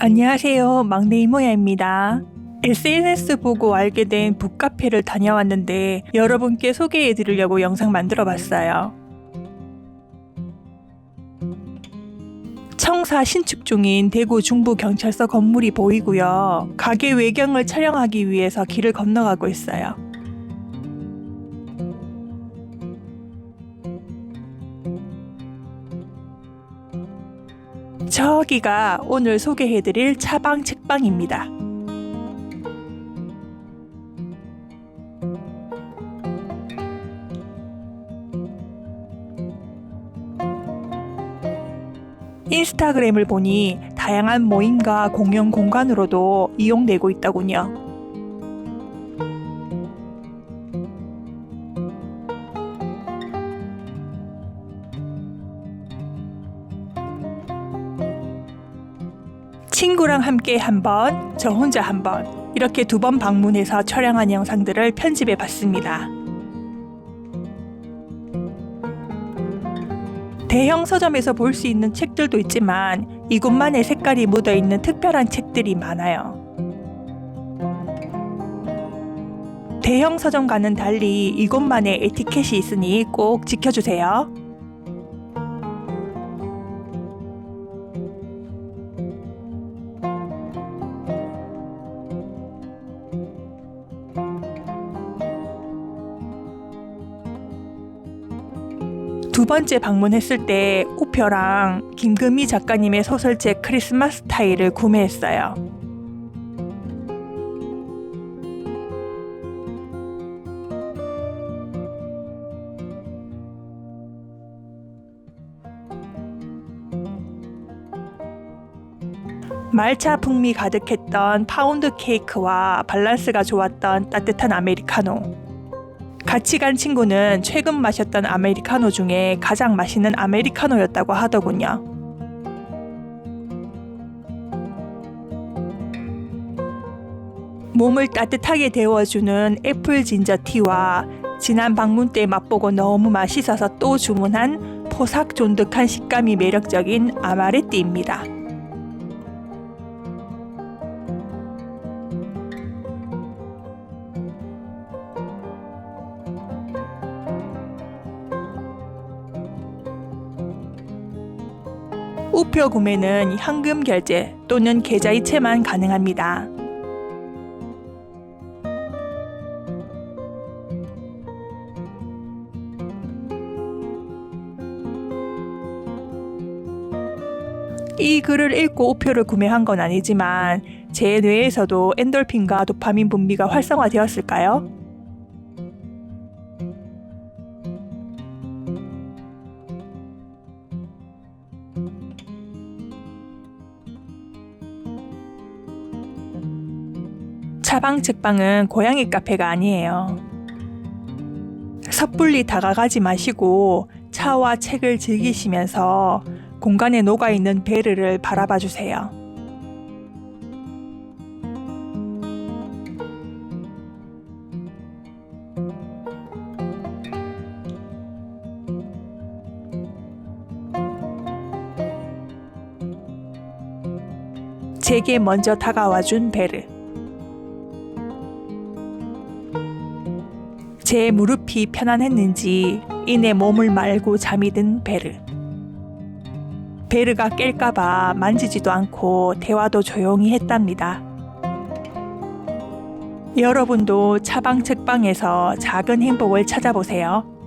안녕하세요. 막내 이모야입니다. SNS 보고 알게 된 북카페를 다녀왔는데 여러분께 소개해 드리려고 영상 만들어 봤어요. 청사 신축 중인 대구 중부경찰서 건물이 보이고요. 가게 외경을 촬영하기 위해서 길을 건너가고 있어요. 저기가 오늘 소개해드릴 차방 책방입니다. 인스타그램을 보니 다양한 모임과 공연 공간으로도 이용되고 있더군요. 친구랑 함께 한 번, 저 혼자 한 번, 이렇게 두 번 방문해서 촬영한 영상들을 편집해 봤습니다. 대형 서점에서 볼 수 있는 책들도 있지만 이곳만의 색깔이 묻어 있는 특별한 책들이 많아요. 대형 서점과는 달리 이곳만의 에티켓이 있으니 꼭 지켜주세요. 두 번째 방문했을 때 우표랑 김금희 작가님의 소설책 크리스마스 타일을 구매했어요. 말차 풍미 가득했던 파운드 케이크와 밸런스가 좋았던 따뜻한 아메리카노. 같이 간 친구는 최근 마셨던 아메리카노 중에 가장 맛있는 아메리카노였다고 하더군요. 몸을 따뜻하게 데워주는 애플 진저 티와 지난 방문 때 맛보고 너무 맛있어서 또 주문한 포삭 쫀득한 식감이 매력적인 아마레띠입니다. 우표 구매는 현금 결제 또는 계좌이체만 가능합니다. 이 글을 읽고 우표를 구매한 건 아니지만 제 뇌에서도 엔돌핀과 도파민 분비가 활성화되었을까요? 차방 책방은 고양이 카페가 아니에요. 섣불리 다가가지 마시고 차와 책을 즐기시면서 공간에 녹아 있는 베르를 바라봐 주세요. 제게 먼저 다가와 준 베르. 제 무릎이 편안했는지 이내 몸을 말고 잠이 든 베르. 베르가 깰까봐 만지지도 않고 대화도 조용히 했답니다. 여러분도 차방 책방에서 작은 행복을 찾아보세요.